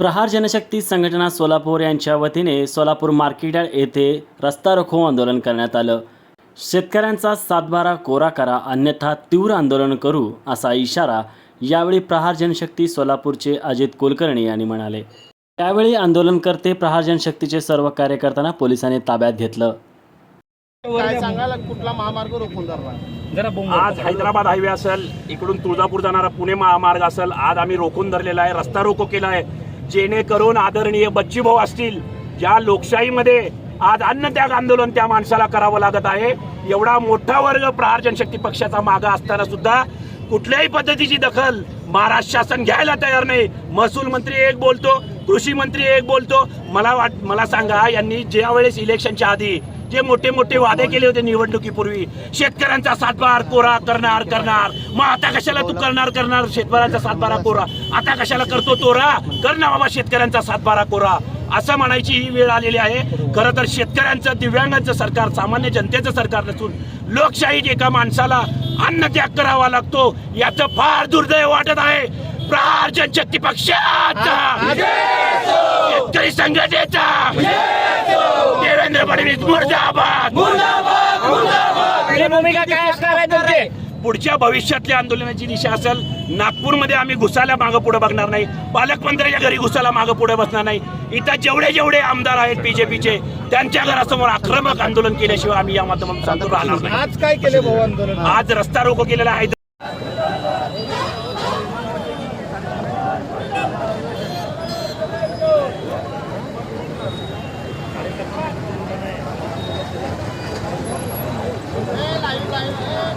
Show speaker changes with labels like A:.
A: प्रहार जनशक्ती संघटना सोलापूर यांच्या वतीने सोलापूर मार्केट यार्ड येथे रस्ता रोको आंदोलन करण्यात आलं. शेतकऱ्यांचा सातबारा कोरा करा अन्यथा तीव्र आंदोलन करू असा इशारा यावेळी प्रहार जनशक्ती सोलापूरचे अजित कुलकर्णी यांनी म्हणाले. त्यावेळी आंदोलनकर्ते प्रहार जनशक्तीचे सर्व कार्यकर्त्यांना पोलिसांनी ताब्यात घेतलं.
B: कुठला महामार्ग रोखून धरला?
C: आज हैदराबाद हायवे असेल इकडून तुळजापूर जाणारा पुणे महामार्ग असेल आज आम्ही रोखून धरलेला आहे रस्ता रोको केला आहे. जेणेकरून आदरणीय बच्चीभाऊ असतील ज्या लोकशाहीमध्ये आज अन्नत्याग आंदोलन त्या माणसाला करावं लागत आहे एवढा मोठा वर्ग प्रहार जनशक्ती पक्षाचा मागा असताना सुद्धा कुठल्याही पद्धतीची दखल महाराष्ट्र शासन घ्यायला तयार नाही. महसूल मंत्री एक बोलतो कृषी मंत्री एक बोलतो. मला वाट मला सांगा यांनी ज्या वेळेस इलेक्शनच्या आधी जे मोठे मोठे वादे केले होते निवडणुकीपूर्वी शेतकऱ्यांचा सातबार कोरा करणार करणार. मग आता कशाला तू करणार करणार? शेतकऱ्यांचा सातबारा कोरा. आता कशाला करतो तोरा कर ना बाबा शेतकऱ्यांचा सातबारा कोरा. असं म्हणायची ही वेळ आलेली आहे. खरं तर शेतकऱ्यांचं दिव्यांगांचं सरकार सामान्य जनतेचं सरकार नसून लोकशाही एका माणसाला अन्न त्याग करावा लागतो. याचं फार दुर्दैव वाटत आहे. प्रहार जनशक्ती पक्षाचा. शेतकरी संघटनेचा देवेंद्र फडणवीस मुर्दाबाद.
D: भूमिका काय असणार आहे तुमची?
C: पुढच्या भविष्यातल्या आंदोलनाची दिशा असेल नागपूरमध्ये आम्ही घुसायला मागं पुढे बघणार नाही. पालकमंत्र्याच्या घरी घुसायला मागं पुढे बसणार नाही. इथं जेवढे जेवढे आमदार आहेत बीजेपीचे त्यांच्या घरासमोर आक्रमक आंदोलन केल्याशिवाय आम्ही या माध्यमातून राहणार नाही.
B: आज काय केले भाऊ आंदोलन?
C: आज रस्ता रोको केलेला आहे. Thank you.